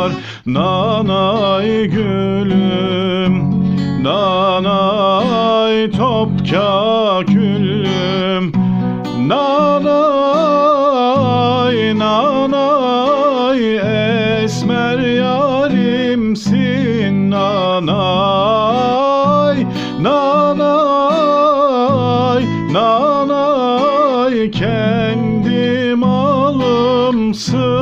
duyar Nanay gülüm Nanay topka küllüm. Nanay nanay esmer yarimsin nanay. Nanay nanay kendi malımsın nanay